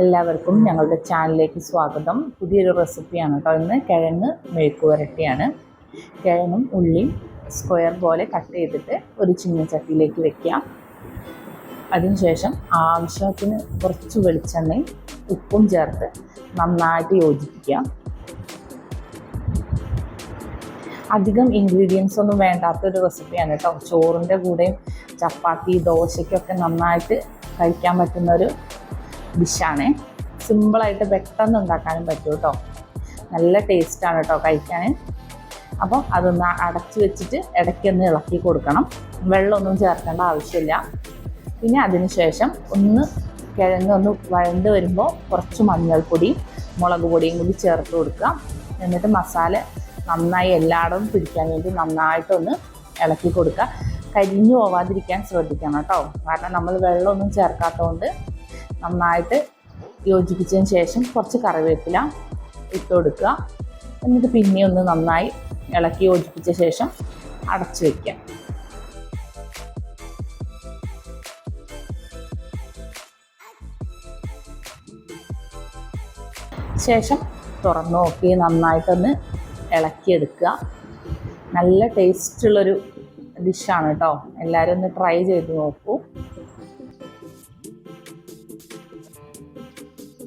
എല്ലാവർക്കും ഞങ്ങളുടെ ചാനലിലേക്ക് സ്വാഗതം. പുതിയൊരു റെസിപ്പിയാണ് കേട്ടോ ഇന്ന്. കിഴങ്ങ് മെഴുക്ക് വരട്ടിയാണ്. കിഴങ്ങും ഉള്ളിയും സ്ക്വയർ പോലെ കട്ട് ചെയ്തിട്ട് ഒരു ചട്ടിയിലേക്ക് വെക്കാം. അതിനുശേഷം ആവശ്യത്തിന് കുറച്ച് വെളിച്ചെണ്ണയും ഉപ്പും ചേർത്ത് നന്നായിട്ട് യോജിപ്പിക്കാം അധികം ഇൻഗ്രീഡിയൻസ് ഒന്നും വേണ്ടാത്തൊരു റെസിപ്പിയാണ് കേട്ടോ. ചോറിന്റെ കൂടെയും ചപ്പാത്തി ദോശയ്ക്കൊക്കെ നന്നായിട്ട് കഴിക്കാൻ പറ്റുന്ന ഒരു ഡിഷാണ് സിമ്പിളായിട്ട് പെട്ടെന്ന് ഉണ്ടാക്കാനും പറ്റും കേട്ടോ നല്ല ടേസ്റ്റാണ് കേട്ടോ കഴിക്കാൻ. അപ്പോൾ അതൊന്ന് അടച്ച് വെച്ചിട്ട് ഇടയ്ക്കൊന്ന് ഇളക്കി കൊടുക്കണം. വെള്ളമൊന്നും ചേർക്കേണ്ട ആവശ്യമില്ല. പിന്നെ അതിന് ശേഷം ഒന്ന് കിഴങ്ങ് ഒന്ന് വഴണ്ട് വരുമ്പോൾ കുറച്ച് മഞ്ഞൾപ്പൊടി മുളക് പൊടിയും കൂടി ചേർത്ത് കൊടുക്കാം എന്നിട്ട് മസാല നന്നായി എല്ലായിടവും പിടിക്കാൻ വേണ്ടി നന്നായിട്ടൊന്ന് ഇളക്കി കൊടുക്കുക. കരിഞ്ഞു പോവാതിരിക്കാൻ ശ്രദ്ധിക്കണം കേട്ടോ കാരണം നമ്മൾ വെള്ളമൊന്നും ചേർക്കാത്തതുകൊണ്ട് നന്നായിട്ട് യോജിപ്പിച്ചതിന് ശേഷം കുറച്ച് കറിവേപ്പില ഇട്ട് കൊടുക്കുക. എന്നിട്ട് പിന്നെ ഒന്ന് നന്നായി ഇളക്കി യോജിപ്പിച്ച ശേഷം അടച്ചു വയ്ക്കുക ശേഷം തുറന്ന് നോക്കി നന്നായിട്ടൊന്ന് ഇളക്കിയെടുക്കുക. നല്ല ടേസ്റ്റുള്ളൊരു ഡിഷാണ് കേട്ടോ എല്ലാവരും ഒന്ന് ട്രൈ ചെയ്ത് നോക്കൂ.